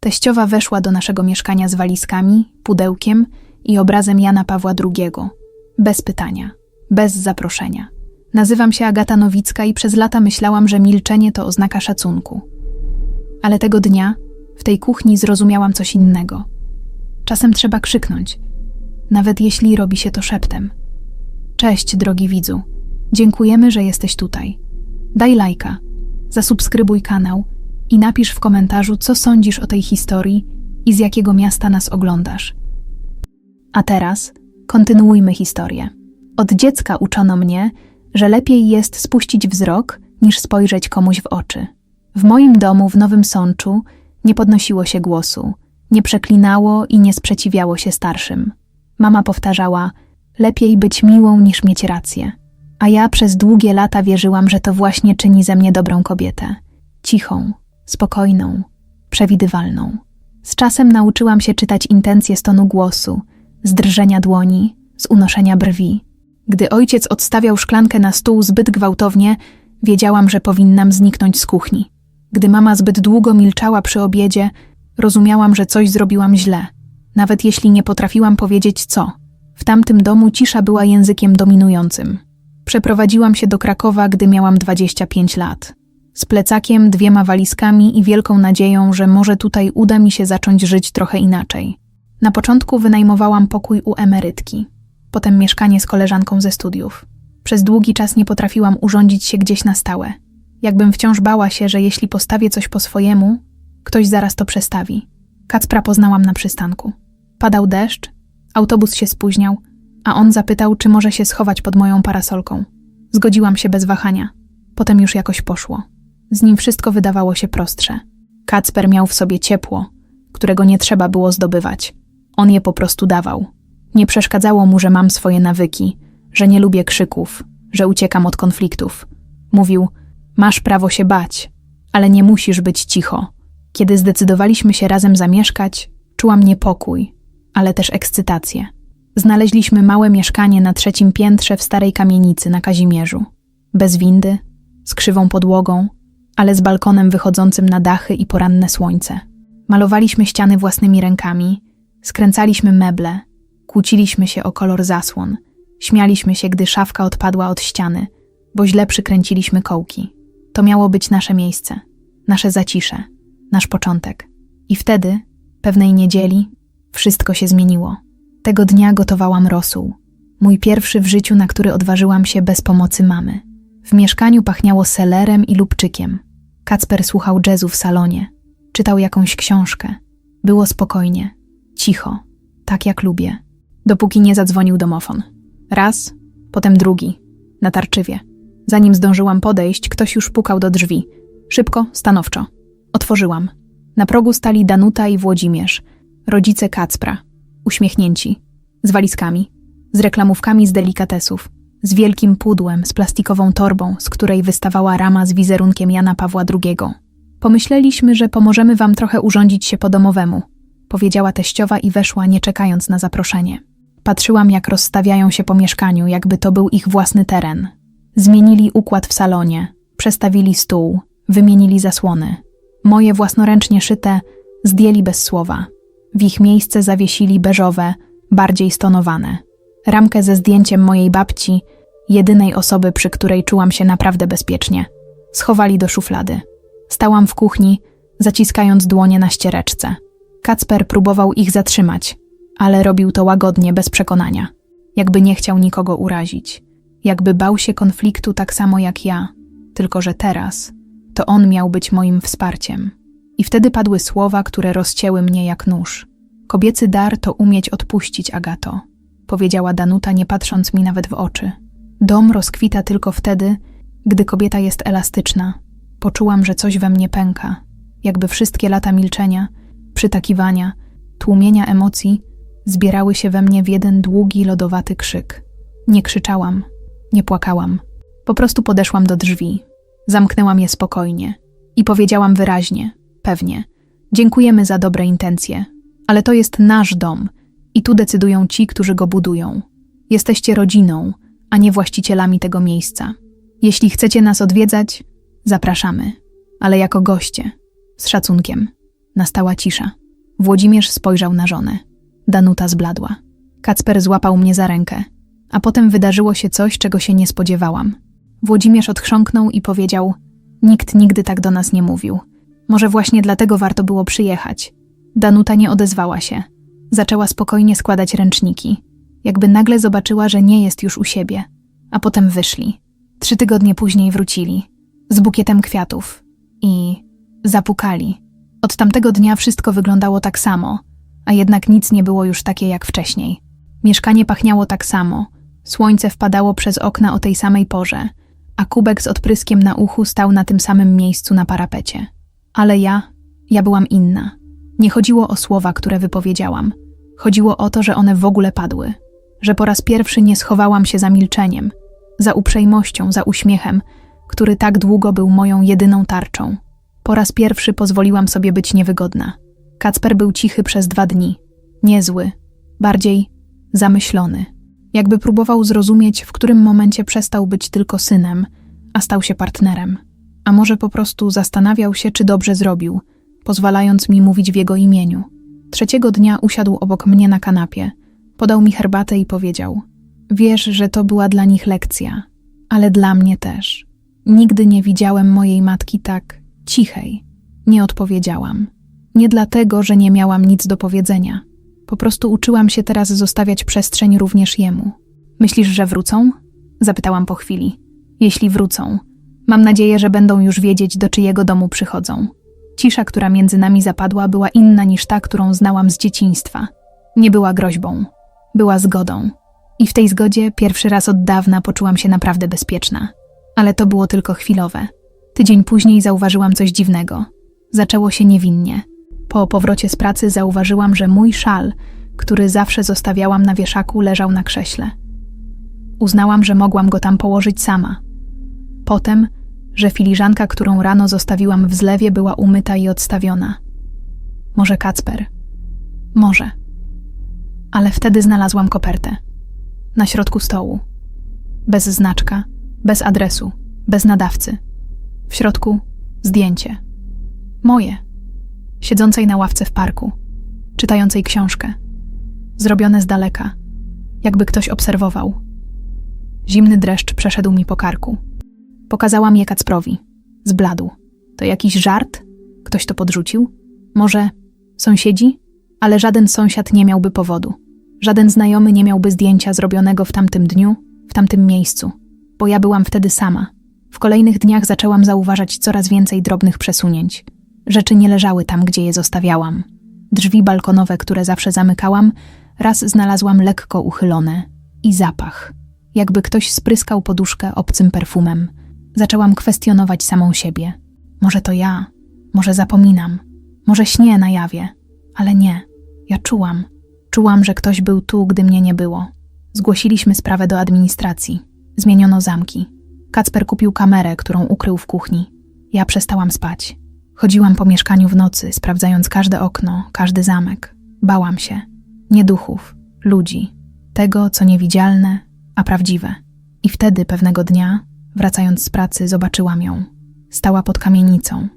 Teściowa weszła do naszego mieszkania z walizkami, pudełkiem i obrazem Jana Pawła II. Bez pytania, bez zaproszenia. Nazywam się Agata Nowicka i przez lata myślałam, że milczenie to oznaka szacunku. Ale tego dnia w tej kuchni zrozumiałam coś innego. Czasem trzeba krzyknąć, nawet jeśli robi się to szeptem. Cześć, drogi widzu. Dziękujemy, że jesteś tutaj. Daj lajka, zasubskrybuj kanał i napisz w komentarzu, co sądzisz o tej historii i z jakiego miasta nas oglądasz. A teraz kontynuujmy historię. Od dziecka uczono mnie, że lepiej jest spuścić wzrok, niż spojrzeć komuś w oczy. W moim domu w Nowym Sączu nie podnosiło się głosu, nie przeklinało i nie sprzeciwiało się starszym. Mama powtarzała: Lepiej być miłą niż mieć rację. A ja przez długie lata wierzyłam, że to właśnie czyni ze mnie dobrą kobietę. Cichą, spokojną, przewidywalną. Z czasem nauczyłam się czytać intencje z tonu głosu, z drżenia dłoni, z unoszenia brwi. Gdy ojciec odstawiał szklankę na stół zbyt gwałtownie, wiedziałam, że powinnam zniknąć z kuchni. Gdy mama zbyt długo milczała przy obiedzie, rozumiałam, że coś zrobiłam źle, nawet jeśli nie potrafiłam powiedzieć co. W tamtym domu cisza była językiem dominującym. Przeprowadziłam się do Krakowa, gdy miałam 25 lat. Z plecakiem, dwiema walizkami i wielką nadzieją, że może tutaj uda mi się zacząć żyć trochę inaczej. Na początku wynajmowałam pokój u emerytki, potem mieszkanie z koleżanką ze studiów. Przez długi czas nie potrafiłam urządzić się gdzieś na stałe. Jakbym wciąż bała się, że jeśli postawię coś po swojemu, ktoś zaraz to przestawi. Kacpra poznałam na przystanku. Padał deszcz, autobus się spóźniał, a on zapytał, czy może się schować pod moją parasolką. Zgodziłam się bez wahania. Potem już jakoś poszło. Z nim wszystko wydawało się prostsze. Kacper miał w sobie ciepło, którego nie trzeba było zdobywać. On je po prostu dawał. Nie przeszkadzało mu, że mam swoje nawyki, że nie lubię krzyków, że uciekam od konfliktów. Mówił: Masz prawo się bać, ale nie musisz być cicho. Kiedy zdecydowaliśmy się razem zamieszkać, czułam niepokój, ale też ekscytację. Znaleźliśmy małe mieszkanie na trzecim piętrze w starej kamienicy na Kazimierzu. Bez windy, z krzywą podłogą, ale z balkonem wychodzącym na dachy i poranne słońce. Malowaliśmy ściany własnymi rękami, skręcaliśmy meble, kłóciliśmy się o kolor zasłon, śmialiśmy się, gdy szafka odpadła od ściany, bo źle przykręciliśmy kołki. To miało być nasze miejsce, nasze zacisze, nasz początek. I wtedy, pewnej niedzieli, wszystko się zmieniło. Tego dnia gotowałam rosół. Mój pierwszy w życiu, na który odważyłam się bez pomocy mamy. W mieszkaniu pachniało selerem i lubczykiem. Kacper słuchał jazzu w salonie. Czytał jakąś książkę. Było spokojnie, cicho, tak jak lubię. Dopóki nie zadzwonił domofon. Raz, potem drugi, natarczywie. Zanim zdążyłam podejść, ktoś już pukał do drzwi. Szybko, stanowczo. Otworzyłam. Na progu stali Danuta i Włodzimierz, rodzice Kacpra, uśmiechnięci, z walizkami, z reklamówkami z delikatesów, z wielkim pudłem, z plastikową torbą, z której wystawała rama z wizerunkiem Jana Pawła II. Pomyśleliśmy, że pomożemy wam trochę urządzić się po domowemu, powiedziała teściowa i weszła, nie czekając na zaproszenie. Patrzyłam, jak rozstawiają się po mieszkaniu, jakby to był ich własny teren. Zmienili układ w salonie, przestawili stół, wymienili zasłony. Moje własnoręcznie szyte zdjęli bez słowa. W ich miejsce zawiesili beżowe, bardziej stonowane. Ramkę ze zdjęciem mojej babci, jedynej osoby, przy której czułam się naprawdę bezpiecznie. Schowali do szuflady. Stałam w kuchni, zaciskając dłonie na ściereczce. Kacper próbował ich zatrzymać, ale robił to łagodnie, bez przekonania. Jakby nie chciał nikogo urazić. Jakby bał się konfliktu tak samo jak ja, tylko że teraz to on miał być moim wsparciem. I wtedy padły słowa, które rozcięły mnie jak nóż. Kobiecy dar to umieć odpuścić, Agato, powiedziała Danuta, nie patrząc mi nawet w oczy. Dom rozkwita tylko wtedy, gdy kobieta jest elastyczna. Poczułam, że coś we mnie pęka, jakby wszystkie lata milczenia, przytakiwania, tłumienia emocji zbierały się we mnie w jeden długi, lodowaty krzyk. Nie krzyczałam, nie płakałam. Po prostu podeszłam do drzwi, zamknęłam je spokojnie i powiedziałam wyraźnie, pewnie: Dziękujemy za dobre intencje, ale to jest nasz dom i tu decydują ci, którzy go budują. Jesteście rodziną, a nie właścicielami tego miejsca. Jeśli chcecie nas odwiedzać, zapraszamy, ale jako goście, z szacunkiem. Nastała cisza. Włodzimierz spojrzał na żonę. Danuta zbladła. Kacper złapał mnie za rękę. A potem wydarzyło się coś, czego się nie spodziewałam. Włodzimierz odchrząknął i powiedział: Nikt nigdy tak do nas nie mówił. Może właśnie dlatego warto było przyjechać. Danuta nie odezwała się. Zaczęła spokojnie składać ręczniki, jakby nagle zobaczyła, że nie jest już u siebie. A potem wyszli. Trzy tygodnie później wrócili z bukietem kwiatów i zapukali. Od tamtego dnia wszystko wyglądało tak samo, a jednak nic nie było już takie jak wcześniej. Mieszkanie pachniało tak samo, słońce wpadało przez okna o tej samej porze, a kubek z odpryskiem na uchu stał na tym samym miejscu na parapecie. Ale ja, ja byłam inna. Nie chodziło o słowa, które wypowiedziałam. Chodziło o to, że one w ogóle padły. Że po raz pierwszy nie schowałam się za milczeniem, za uprzejmością, za uśmiechem, który tak długo był moją jedyną tarczą. Po raz pierwszy pozwoliłam sobie być niewygodna. Kacper był cichy przez dwa dni. Niezły, bardziej zamyślony. Jakby próbował zrozumieć, w którym momencie przestał być tylko synem, a stał się partnerem. A może po prostu zastanawiał się, czy dobrze zrobił, pozwalając mi mówić w jego imieniu. Trzeciego dnia usiadł obok mnie na kanapie, podał mi herbatę i powiedział: Wiesz, że to była dla nich lekcja, ale dla mnie też. Nigdy nie widziałem mojej matki tak cichej. Nie odpowiedziałam. Nie dlatego, że nie miałam nic do powiedzenia. Po prostu uczyłam się teraz zostawiać przestrzeń również jemu. Myślisz, że wrócą? Zapytałam po chwili. Jeśli wrócą, mam nadzieję, że będą już wiedzieć, do czyjego domu przychodzą. Cisza, która między nami zapadła, była inna niż ta, którą znałam z dzieciństwa. Nie była groźbą, była zgodą. I w tej zgodzie pierwszy raz od dawna poczułam się naprawdę bezpieczna. Ale to było tylko chwilowe. Tydzień później zauważyłam coś dziwnego. Zaczęło się niewinnie. Po powrocie z pracy zauważyłam, że mój szal, który zawsze zostawiałam na wieszaku, leżał na krześle. Uznałam, że mogłam go tam położyć sama. Potem, że filiżanka, którą rano zostawiłam w zlewie, była umyta i odstawiona. Może Kacper. Może. Ale wtedy znalazłam kopertę. Na środku stołu. Bez znaczka, bez adresu, bez nadawcy. W środku zdjęcie. Moje. Siedzącej na ławce w parku, czytającej książkę. Zrobione z daleka, jakby ktoś obserwował. Zimny dreszcz przeszedł mi po karku. Pokazałam je Kacprowi. Zbladł. To jakiś żart? Ktoś to podrzucił? Może sąsiedzi? Ale żaden sąsiad nie miałby powodu. Żaden znajomy nie miałby zdjęcia zrobionego w tamtym dniu, w tamtym miejscu, bo ja byłam wtedy sama. W kolejnych dniach zaczęłam zauważać coraz więcej drobnych przesunięć. Rzeczy nie leżały tam, gdzie je zostawiałam. Drzwi balkonowe, które zawsze zamykałam, raz znalazłam lekko uchylone i zapach. Jakby ktoś spryskał poduszkę obcym perfumem. Zaczęłam kwestionować samą siebie. Może to ja, może zapominam, może śnię na jawie, ale nie. Ja czułam. Czułam, że ktoś był tu, gdy mnie nie było. Zgłosiliśmy sprawę do administracji. Zmieniono zamki. Kacper kupił kamerę, którą ukrył w kuchni. Ja przestałam spać. Chodziłam po mieszkaniu w nocy, sprawdzając każde okno, każdy zamek. Bałam się. Nie duchów, ludzi. Tego, co niewidzialne, a prawdziwe. I wtedy pewnego dnia, wracając z pracy, zobaczyłam ją. Stała pod kamienicą.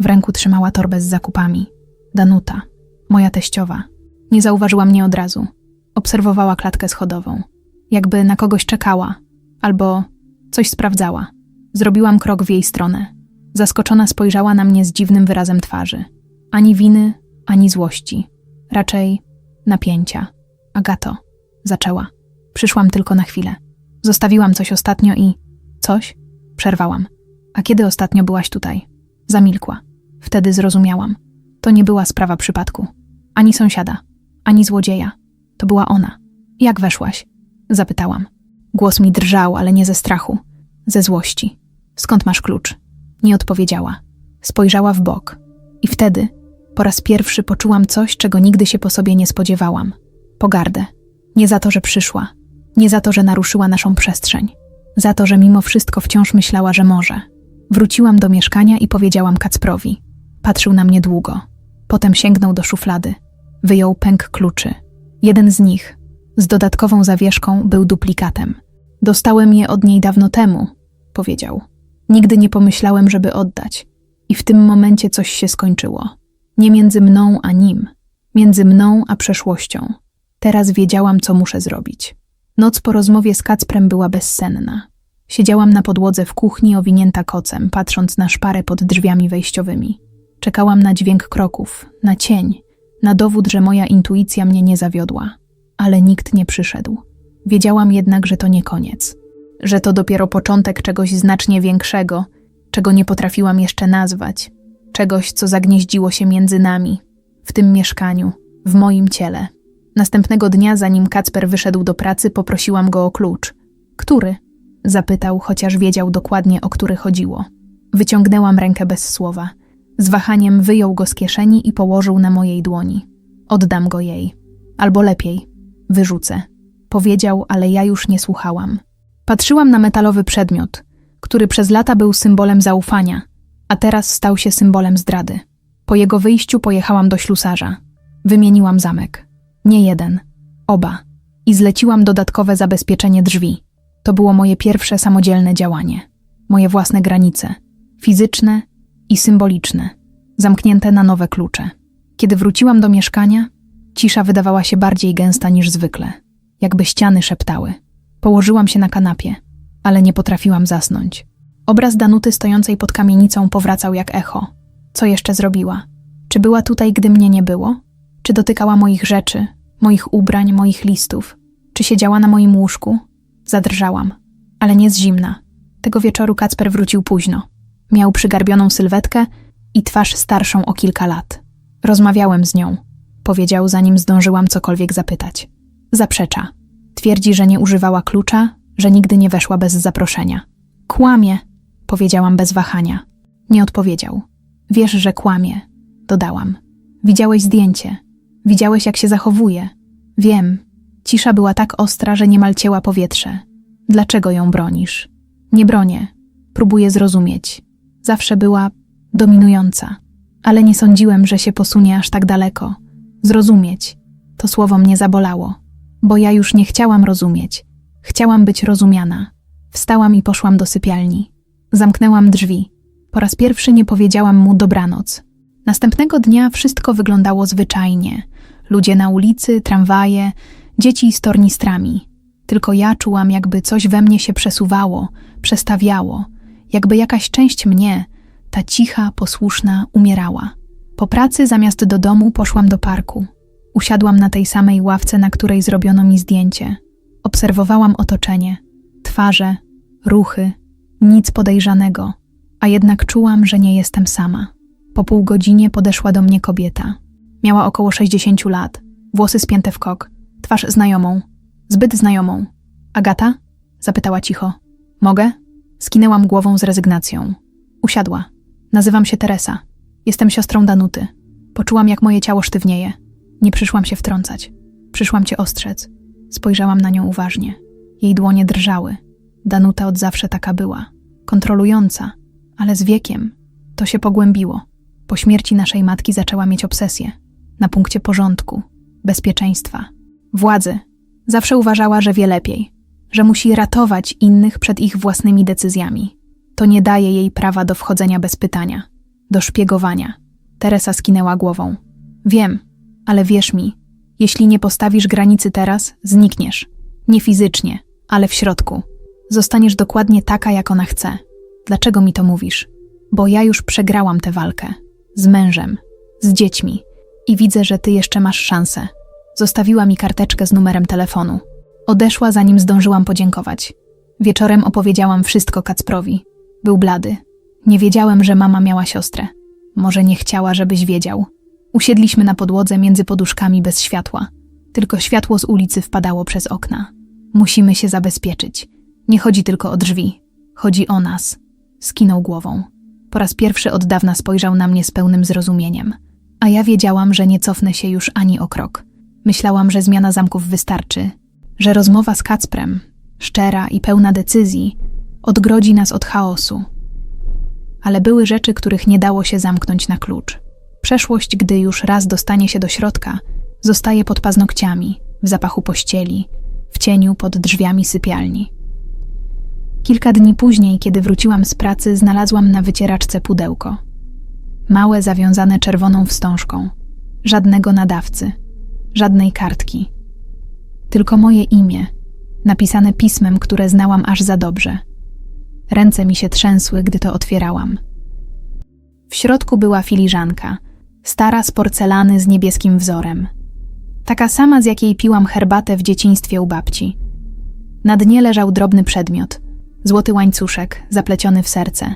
W ręku trzymała torbę z zakupami. Danuta, moja teściowa. Nie zauważyła mnie od razu. Obserwowała klatkę schodową. Jakby na kogoś czekała, albo coś sprawdzała. Zrobiłam krok w jej stronę. Zaskoczona spojrzała na mnie z dziwnym wyrazem twarzy. Ani winy, ani złości. Raczej napięcia. Agato, zaczęła. Przyszłam tylko na chwilę. Zostawiłam coś ostatnio i. Coś? Przerwałam. A kiedy ostatnio byłaś tutaj? Zamilkła. Wtedy zrozumiałam. To nie była sprawa przypadku. Ani sąsiada, ani złodzieja. To była ona. Jak weszłaś? Zapytałam. Głos mi drżał, ale nie ze strachu, ze złości. Skąd masz klucz? Nie odpowiedziała. Spojrzała w bok. I wtedy, po raz pierwszy poczułam coś, czego nigdy się po sobie nie spodziewałam. Pogardę. Nie za to, że przyszła. Nie za to, że naruszyła naszą przestrzeń. Za to, że mimo wszystko wciąż myślała, że może. Wróciłam do mieszkania i powiedziałam Kacprowi. Patrzył na mnie długo. Potem sięgnął do szuflady. Wyjął pęk kluczy. Jeden z nich, z dodatkową zawieszką, był duplikatem. Dostałem je od niej dawno temu, powiedział. Nigdy nie pomyślałem, żeby oddać. I w tym momencie coś się skończyło. Nie między mną a nim, między mną a przeszłością. Teraz wiedziałam, co muszę zrobić. Noc po rozmowie z Kacprem była bezsenna. Siedziałam na podłodze w kuchni, owinięta kocem, patrząc na szparę pod drzwiami wejściowymi. Czekałam na dźwięk kroków, na cień, na dowód, że moja intuicja mnie nie zawiodła. Ale nikt nie przyszedł. Wiedziałam jednak, że to nie koniec. Że to dopiero początek czegoś znacznie większego, czego nie potrafiłam jeszcze nazwać. Czegoś, co zagnieździło się między nami, w tym mieszkaniu, w moim ciele. Następnego dnia, zanim Kacper wyszedł do pracy, poprosiłam go o klucz. Który? Zapytał, chociaż wiedział dokładnie, o który chodziło. Wyciągnęłam rękę bez słowa. Z wahaniem wyjął go z kieszeni i położył na mojej dłoni. Oddam go jej. Albo lepiej, wyrzucę. Powiedział, ale ja już nie słuchałam. Patrzyłam na metalowy przedmiot, który przez lata był symbolem zaufania, a teraz stał się symbolem zdrady. Po jego wyjściu pojechałam do ślusarza. Wymieniłam zamek. Nie jeden, oba. I zleciłam dodatkowe zabezpieczenie drzwi. To było moje pierwsze samodzielne działanie. Moje własne granice, fizyczne i symboliczne, zamknięte na nowe klucze. Kiedy wróciłam do mieszkania, cisza wydawała się bardziej gęsta niż zwykle, jakby ściany szeptały. Położyłam się na kanapie, ale nie potrafiłam zasnąć. Obraz Danuty stojącej pod kamienicą powracał jak echo. Co jeszcze zrobiła? Czy była tutaj, gdy mnie nie było? Czy dotykała moich rzeczy, moich ubrań, moich listów? Czy siedziała na moim łóżku? Zadrżałam, ale nie z zimna. Tego wieczoru Kacper wrócił późno. Miał przygarbioną sylwetkę i twarz starszą o kilka lat. Rozmawiałem z nią, powiedział, zanim zdążyłam cokolwiek zapytać. Zaprzecza. Twierdzi, że nie używała klucza, że nigdy nie weszła bez zaproszenia. Kłamie, powiedziałam bez wahania. Nie odpowiedział. Wiesz, że kłamie, dodałam. Widziałeś zdjęcie. Widziałeś, jak się zachowuje. Wiem. Cisza była tak ostra, że niemal cięła powietrze. Dlaczego ją bronisz? Nie bronię. Próbuję zrozumieć. Zawsze była dominująca, ale nie sądziłem, że się posunie aż tak daleko. Zrozumieć. To słowo mnie zabolało, bo ja już nie chciałam rozumieć. Chciałam być rozumiana. Wstałam i poszłam do sypialni. Zamknęłam drzwi. Po raz pierwszy nie powiedziałam mu dobranoc. Następnego dnia wszystko wyglądało zwyczajnie. Ludzie na ulicy, tramwaje, dzieci z tornistrami. Tylko ja czułam, jakby coś we mnie się przesuwało, przestawiało, jakby jakaś część mnie, ta cicha, posłuszna, umierała. Po pracy zamiast do domu poszłam do parku. Usiadłam na tej samej ławce, na której zrobiono mi zdjęcie. Obserwowałam otoczenie, twarze, ruchy, nic podejrzanego, a jednak czułam, że nie jestem sama. Po pół godzinie podeszła do mnie kobieta. Miała około 60 lat, włosy spięte w kok, twarz znajomą, zbyt znajomą. Agata? zapytała cicho. Mogę? Skinęłam głową z rezygnacją. Usiadła. Nazywam się Teresa. Jestem siostrą Danuty. Poczułam, jak moje ciało sztywnieje. Nie przyszłam się wtrącać. Przyszłam cię ostrzec. Spojrzałam na nią uważnie. Jej dłonie drżały. Danuta od zawsze taka była. Kontrolująca, ale z wiekiem to się pogłębiło. Po śmierci naszej matki zaczęła mieć obsesję. Na punkcie porządku, bezpieczeństwa, władzy. Zawsze uważała, że wie lepiej, że musi ratować innych przed ich własnymi decyzjami. To nie daje jej prawa do wchodzenia bez pytania, do szpiegowania. Teresa skinęła głową. Wiem, ale wierz mi, jeśli nie postawisz granicy teraz, znikniesz. Nie fizycznie, ale w środku. Zostaniesz dokładnie taka, jak ona chce. Dlaczego mi to mówisz? Bo ja już przegrałam tę walkę. Z mężem, z dziećmi. I widzę, że ty jeszcze masz szansę. Zostawiła mi karteczkę z numerem telefonu. Odeszła, zanim zdążyłam podziękować. Wieczorem opowiedziałam wszystko Kacprowi. Był blady. Nie wiedziałem, że mama miała siostrę. Może nie chciała, żebyś wiedział. Usiedliśmy na podłodze między poduszkami bez światła. Tylko światło z ulicy wpadało przez okna. Musimy się zabezpieczyć. Nie chodzi tylko o drzwi. Chodzi o nas. Skinął głową. Po raz pierwszy od dawna spojrzał na mnie z pełnym zrozumieniem. A ja wiedziałam, że nie cofnę się już ani o krok. Myślałam, że zmiana zamków wystarczy, że rozmowa z Kacprem, szczera i pełna decyzji, odgrodzi nas od chaosu. Ale były rzeczy, których nie dało się zamknąć na klucz. Przeszłość, gdy już raz dostanie się do środka, zostaje pod paznokciami, w zapachu pościeli, w cieniu pod drzwiami sypialni. Kilka dni później, kiedy wróciłam z pracy, znalazłam na wycieraczce pudełko. Małe, zawiązane czerwoną wstążką. Żadnego nadawcy, żadnej kartki. Tylko moje imię, napisane pismem, które znałam aż za dobrze. Ręce mi się trzęsły, gdy to otwierałam. W środku była filiżanka, stara z porcelany z niebieskim wzorem. Taka sama, z jakiej piłam herbatę w dzieciństwie u babci. Na dnie leżał drobny przedmiot, złoty łańcuszek, zapleciony w serce.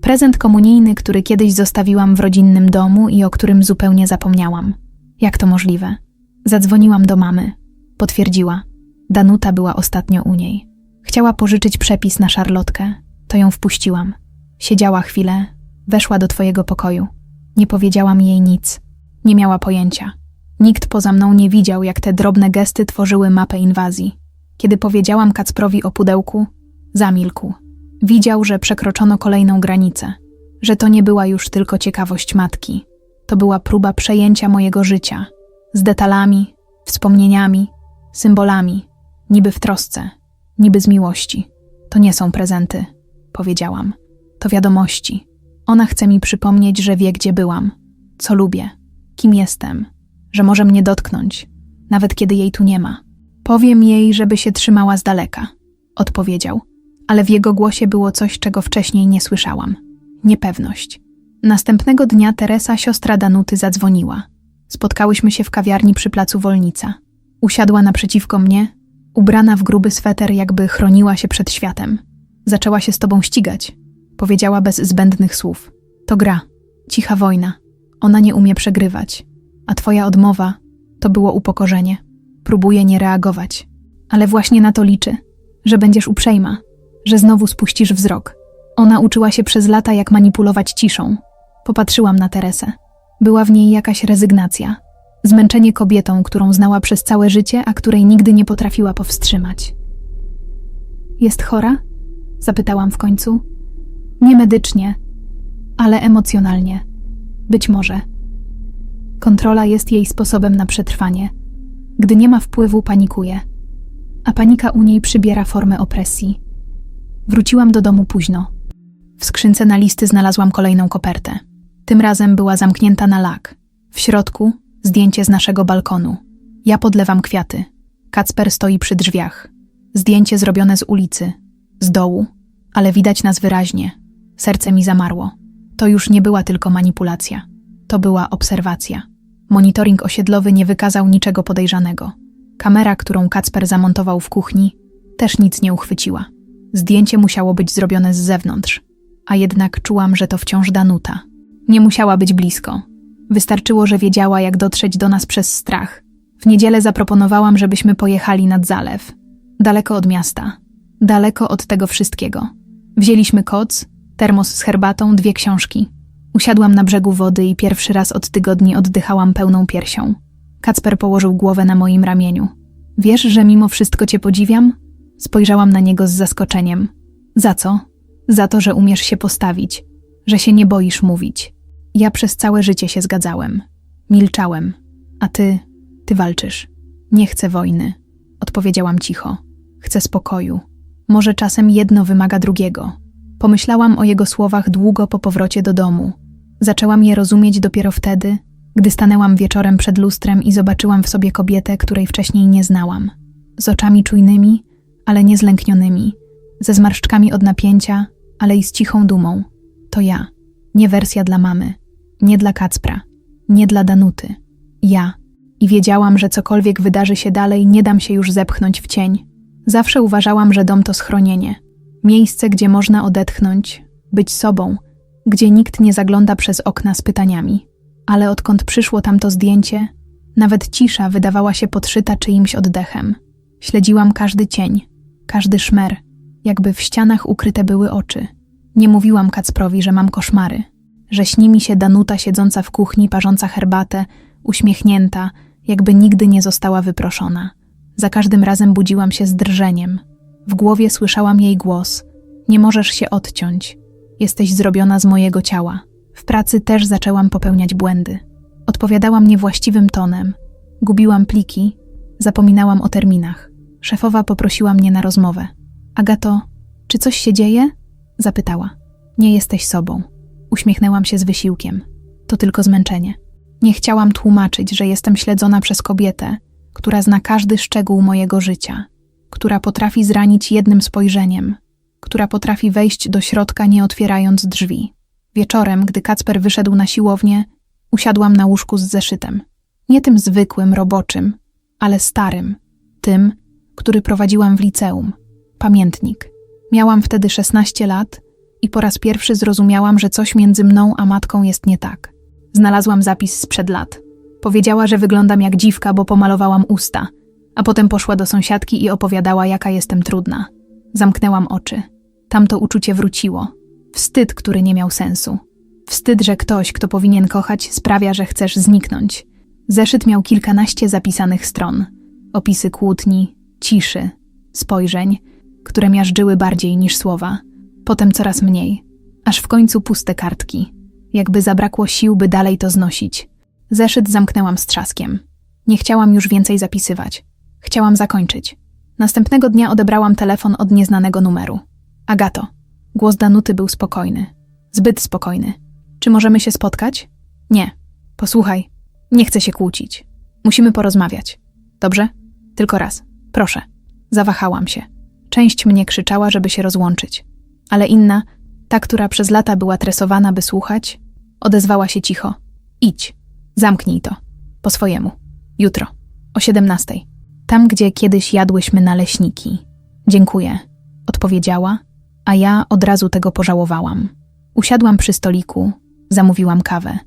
Prezent komunijny, który kiedyś zostawiłam w rodzinnym domu i o którym zupełnie zapomniałam. Jak to możliwe? Zadzwoniłam do mamy. Potwierdziła. Danuta była ostatnio u niej. Chciała pożyczyć przepis na szarlotkę. To ją wpuściłam. Siedziała chwilę, weszła do twojego pokoju. Nie powiedziałam jej nic. Nie miała pojęcia. Nikt poza mną nie widział, jak te drobne gesty tworzyły mapę inwazji. Kiedy powiedziałam Kacprowi o pudełku, zamilkł. Widział, że przekroczono kolejną granicę, że to nie była już tylko ciekawość matki. To była próba przejęcia mojego życia z detalami, wspomnieniami, symbolami, niby w trosce, niby z miłości. To nie są prezenty, powiedziałam. To wiadomości. Ona chce mi przypomnieć, że wie, gdzie byłam, co lubię, kim jestem, że może mnie dotknąć, nawet kiedy jej tu nie ma. Powiem jej, żeby się trzymała z daleka, odpowiedział, ale w jego głosie było coś, czego wcześniej nie słyszałam niepewność. Następnego dnia Teresa, siostra Danuty, zadzwoniła. Spotkałyśmy się w kawiarni przy placu Wolnica. Usiadła naprzeciwko mnie, ubrana w gruby sweter, jakby chroniła się przed światem. Zaczęła się z tobą ścigać, powiedziała bez zbędnych słów. To gra, cicha wojna. Ona nie umie przegrywać, a twoja odmowa to było upokorzenie. Próbuje nie reagować, ale właśnie na to liczy, że będziesz uprzejma, że znowu spuścisz wzrok. Ona uczyła się przez lata, jak manipulować ciszą. Popatrzyłam na Teresę. Była w niej jakaś rezygnacja, zmęczenie kobietą, którą znała przez całe życie, a której nigdy nie potrafiła powstrzymać. Jest chora? Zapytałam w końcu. Nie medycznie, ale emocjonalnie. Być może. Kontrola jest jej sposobem na przetrwanie. Gdy nie ma wpływu, panikuje, a panika u niej przybiera formę opresji. Wróciłam do domu późno. W skrzynce na listy znalazłam kolejną kopertę. Tym razem była zamknięta na lak. W środku zdjęcie z naszego balkonu. Ja podlewam kwiaty. Kacper stoi przy drzwiach. Zdjęcie zrobione z ulicy, z dołu, ale widać nas wyraźnie. Serce mi zamarło. To już nie była tylko manipulacja. To była obserwacja. Monitoring osiedlowy nie wykazał niczego podejrzanego. Kamera, którą Kacper zamontował w kuchni, też nic nie uchwyciła. Zdjęcie musiało być zrobione z zewnątrz, a jednak czułam, że to wciąż Danuta. Nie musiała być blisko. Wystarczyło, że wiedziała, jak dotrzeć do nas przez strach. W niedzielę zaproponowałam, żebyśmy pojechali nad zalew. Daleko od miasta. Daleko od tego wszystkiego. Wzięliśmy koc, termos z herbatą, dwie książki. Usiadłam na brzegu wody i pierwszy raz od tygodni oddychałam pełną piersią. Kacper położył głowę na moim ramieniu. Wiesz, że mimo wszystko cię podziwiam? Spojrzałam na niego z zaskoczeniem. Za co? Za to, że umiesz się postawić, że się nie boisz mówić. Ja przez całe życie się zgadzałem. Milczałem. A ty, ty walczysz. Nie chcę wojny. Odpowiedziałam cicho. Chcę spokoju. Może czasem jedno wymaga drugiego. Pomyślałam o jego słowach długo po powrocie do domu. Zaczęłam je rozumieć dopiero wtedy, gdy stanęłam wieczorem przed lustrem i zobaczyłam w sobie kobietę, której wcześniej nie znałam. Z oczami czujnymi, ale nie zlęknionymi, ze zmarszczkami od napięcia, ale i z cichą dumą. To ja. Nie wersja dla mamy, nie dla Kacpra, nie dla Danuty. Ja. I wiedziałam, że cokolwiek wydarzy się dalej, nie dam się już zepchnąć w cień. Zawsze uważałam, że dom to schronienie. Miejsce, gdzie można odetchnąć, być sobą, gdzie nikt nie zagląda przez okna z pytaniami. Ale odkąd przyszło tamto zdjęcie, nawet cisza wydawała się podszyta czyimś oddechem. Śledziłam każdy cień, każdy szmer, jakby w ścianach ukryte były oczy. Nie mówiłam Kacprowi, że mam koszmary, że śni mi się Danuta siedząca w kuchni, parząca herbatę, uśmiechnięta, jakby nigdy nie została wyproszona. Za każdym razem budziłam się z drżeniem. W głowie słyszałam jej głos: Nie możesz się odciąć. Jesteś zrobiona z mojego ciała. W pracy też zaczęłam popełniać błędy. Odpowiadałam niewłaściwym tonem. Gubiłam pliki, zapominałam o terminach. Szefowa poprosiła mnie na rozmowę. Agato, czy coś się dzieje? Zapytała. Nie jesteś sobą. Uśmiechnęłam się z wysiłkiem. To tylko zmęczenie. Nie chciałam tłumaczyć, że jestem śledzona przez kobietę, która zna każdy szczegół mojego życia, która potrafi zranić jednym spojrzeniem, która potrafi wejść do środka nie otwierając drzwi. Wieczorem, gdy Kacper wyszedł na siłownię, usiadłam na łóżku z zeszytem. Nie tym zwykłym, roboczym, ale starym, tym, który prowadziłam w liceum. Pamiętnik. Miałam wtedy 16 lat i po raz pierwszy zrozumiałam, że coś między mną a matką jest nie tak. Znalazłam zapis sprzed lat. Powiedziała, że wyglądam jak dziwka, bo pomalowałam usta, a potem poszła do sąsiadki i opowiadała, jaka jestem trudna. Zamknęłam oczy. Tamto uczucie wróciło. Wstyd, który nie miał sensu. Wstyd, że ktoś, kto powinien kochać, sprawia, że chcesz zniknąć. Zeszyt miał kilkanaście zapisanych stron. Opisy kłótni, ciszy, spojrzeń, które miażdżyły bardziej niż słowa. Potem coraz mniej, aż w końcu puste kartki. Jakby zabrakło sił, by dalej to znosić. Zeszyt zamknęłam z trzaskiem. Nie chciałam już więcej zapisywać. Chciałam zakończyć. Następnego dnia odebrałam telefon od nieznanego numeru. Agato. Głos Danuty był spokojny. Zbyt spokojny. Czy możemy się spotkać? Nie. Posłuchaj, nie chcę się kłócić. Musimy porozmawiać. Dobrze? Tylko raz. Proszę. Zawahałam się. Część mnie krzyczała, żeby się rozłączyć. Ale inna, ta, która przez lata była tresowana, by słuchać, odezwała się cicho. Idź. Zamknij to. Po swojemu. Jutro. O siedemnastej. Tam, gdzie kiedyś jadłyśmy naleśniki. Dziękuję. Odpowiedziała, a ja od razu tego pożałowałam. Usiadłam przy stoliku, zamówiłam kawę.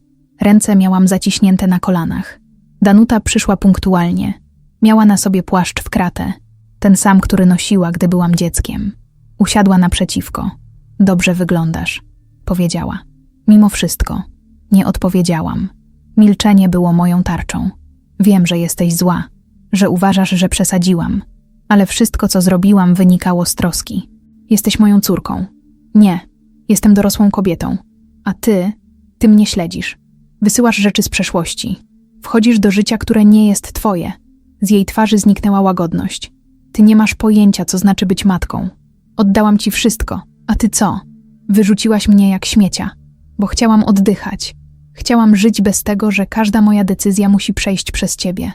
Ręce miałam zaciśnięte na kolanach. Danuta przyszła punktualnie. Miała na sobie płaszcz w kratę, ten sam, który nosiła, gdy byłam dzieckiem. Usiadła naprzeciwko. Dobrze wyglądasz, powiedziała. Mimo wszystko, nie odpowiedziałam. Milczenie było moją tarczą. Wiem, że jesteś zła, że uważasz, że przesadziłam, ale wszystko, co zrobiłam, wynikało z troski. Jesteś moją córką. Nie, jestem dorosłą kobietą. A ty, ty mnie śledzisz. Wysyłasz rzeczy z przeszłości. Wchodzisz do życia, które nie jest twoje. Z jej twarzy zniknęła łagodność. Ty nie masz pojęcia, co znaczy być matką. Oddałam ci wszystko, a ty co? Wyrzuciłaś mnie jak śmiecia, bo chciałam oddychać. Chciałam żyć bez tego, że każda moja decyzja musi przejść przez ciebie.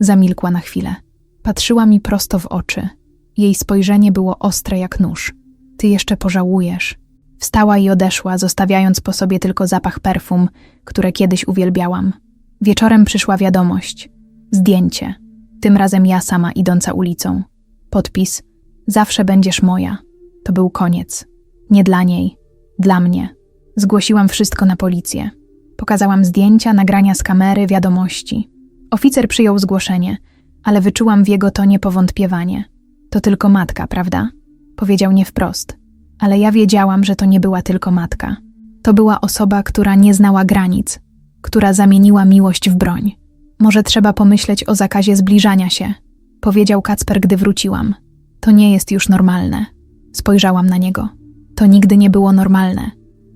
Zamilkła na chwilę. Patrzyła mi prosto w oczy. Jej spojrzenie było ostre jak nóż. Ty jeszcze pożałujesz. Wstała i odeszła, zostawiając po sobie tylko zapach perfum, które kiedyś uwielbiałam. Wieczorem przyszła wiadomość. Zdjęcie. Tym razem ja sama idąca ulicą. Podpis. Zawsze będziesz moja. To był koniec. Nie dla niej. Dla mnie. Zgłosiłam wszystko na policję. Pokazałam zdjęcia, nagrania z kamery, wiadomości. Oficer przyjął zgłoszenie, ale wyczułam w jego tonie powątpiewanie. To tylko matka, prawda? Powiedział nie wprost. Ale ja wiedziałam, że to nie była tylko matka. To była osoba, która nie znała granic, która zamieniła miłość w broń. Może trzeba pomyśleć o zakazie zbliżania się, powiedział Kacper, gdy wróciłam. To nie jest już normalne. Spojrzałam na niego. To nigdy nie było normalne.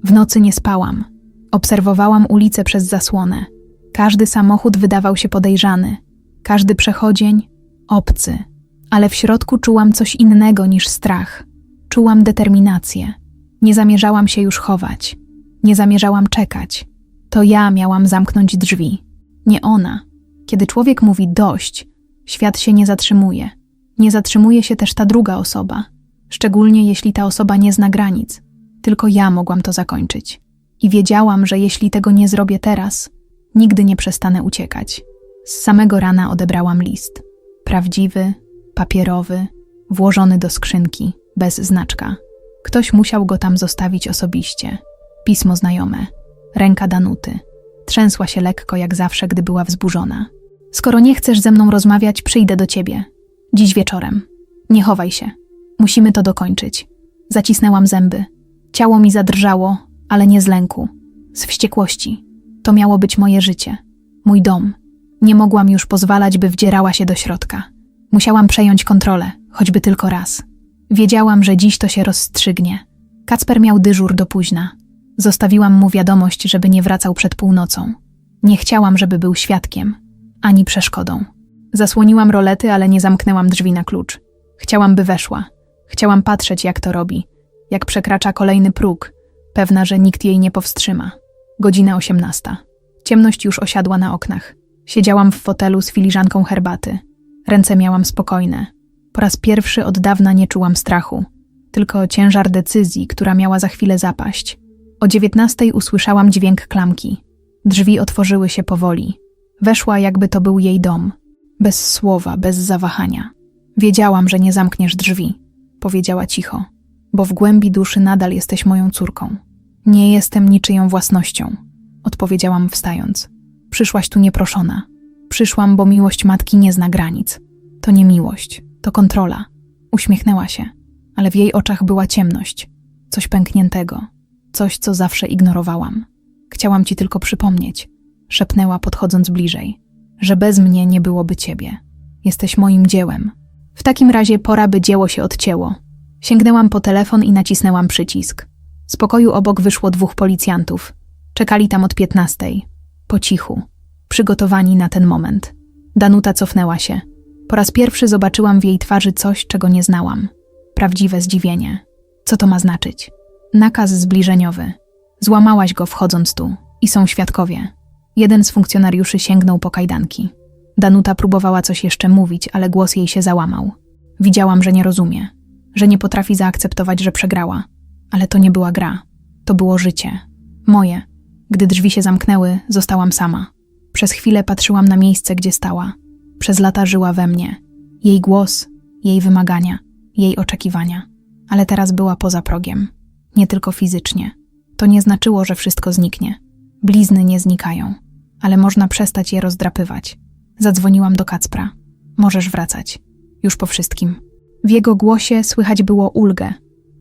W nocy nie spałam. Obserwowałam ulicę przez zasłonę. Każdy samochód wydawał się podejrzany, każdy przechodzień obcy, ale w środku czułam coś innego niż strach. Czułam determinację. Nie zamierzałam się już chować. Nie zamierzałam czekać. To ja miałam zamknąć drzwi, nie ona. Kiedy człowiek mówi dość, świat się nie zatrzymuje. Nie zatrzymuje się też ta druga osoba, szczególnie jeśli ta osoba nie zna granic. Tylko ja mogłam to zakończyć. I wiedziałam, że jeśli tego nie zrobię teraz, nigdy nie przestanę uciekać. Z samego rana odebrałam list. Prawdziwy, papierowy, włożony do skrzynki, bez znaczka. Ktoś musiał go tam zostawić osobiście. Pismo znajome, ręka Danuty. Trzęsła się lekko, jak zawsze, gdy była wzburzona. Skoro nie chcesz ze mną rozmawiać, przyjdę do ciebie. Dziś wieczorem. Nie chowaj się. Musimy to dokończyć. Zacisnęłam zęby. Ciało mi zadrżało, ale nie z lęku. Z wściekłości. To miało być moje życie. Mój dom. Nie mogłam już pozwalać, by wdzierała się do środka. Musiałam przejąć kontrolę, choćby tylko raz. Wiedziałam, że dziś to się rozstrzygnie. Kacper miał dyżur do późna. Zostawiłam mu wiadomość, żeby nie wracał przed północą. Nie chciałam, żeby był świadkiem, ani przeszkodą. Zasłoniłam rolety, ale nie zamknęłam drzwi na klucz. Chciałam, by weszła. Chciałam patrzeć, jak to robi, jak przekracza kolejny próg, pewna, że nikt jej nie powstrzyma. Godzina osiemnasta. Ciemność już osiadła na oknach. Siedziałam w fotelu z filiżanką herbaty. Ręce miałam spokojne. Po raz pierwszy od dawna nie czułam strachu, tylko ciężar decyzji, która miała za chwilę zapaść. O dziewiętnastej usłyszałam dźwięk klamki. Drzwi otworzyły się powoli. Weszła, jakby to był jej dom. Bez słowa, bez zawahania. Wiedziałam, że nie zamkniesz drzwi, powiedziała cicho, bo w głębi duszy nadal jesteś moją córką. Nie jestem niczyją własnością, odpowiedziałam wstając. Przyszłaś tu nieproszona. Przyszłam, bo miłość matki nie zna granic. To nie miłość, to kontrola. Uśmiechnęła się, ale w jej oczach była ciemność, coś pękniętego, coś, co zawsze ignorowałam. Chciałam ci tylko przypomnieć, szepnęła podchodząc bliżej, że bez mnie nie byłoby ciebie. Jesteś moim dziełem. W takim razie pora, by dzieło się odcięło. Sięgnęłam po telefon i nacisnęłam przycisk. Z pokoju obok wyszło dwóch policjantów. Czekali tam od piętnastej. Po cichu. Przygotowani na ten moment. Danuta cofnęła się. Po raz pierwszy zobaczyłam w jej twarzy coś, czego nie znałam. Prawdziwe zdziwienie. Co to ma znaczyć? Nakaz zbliżeniowy. Złamałaś go wchodząc tu. I są świadkowie. Jeden z funkcjonariuszy sięgnął po kajdanki. Danuta próbowała coś jeszcze mówić, ale głos jej się załamał. Widziałam, że nie rozumie, że nie potrafi zaakceptować, że przegrała. Ale to nie była gra. To było życie. Moje. Gdy drzwi się zamknęły, zostałam sama. Przez chwilę patrzyłam na miejsce, gdzie stała. Przez lata żyła we mnie. Jej głos, jej wymagania, jej oczekiwania. Ale teraz była poza progiem. Nie tylko fizycznie. To nie znaczyło, że wszystko zniknie. Blizny nie znikają, ale można przestać je rozdrapywać. Zadzwoniłam do Kacpra. Możesz wracać. Już po wszystkim. W jego głosie słychać było ulgę,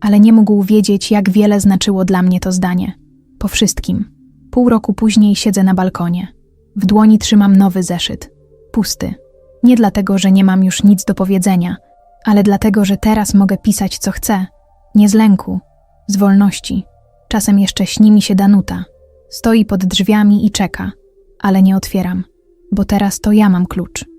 ale nie mógł wiedzieć, jak wiele znaczyło dla mnie to zdanie. Po wszystkim. Pół roku później siedzę na balkonie. W dłoni trzymam nowy zeszyt. Pusty. Nie dlatego, że nie mam już nic do powiedzenia, ale dlatego, że teraz mogę pisać co chcę. Nie z lęku, z wolności. Czasem jeszcze śni mi się Danuta. Stoi pod drzwiami i czeka, ale nie otwieram, bo teraz to ja mam klucz.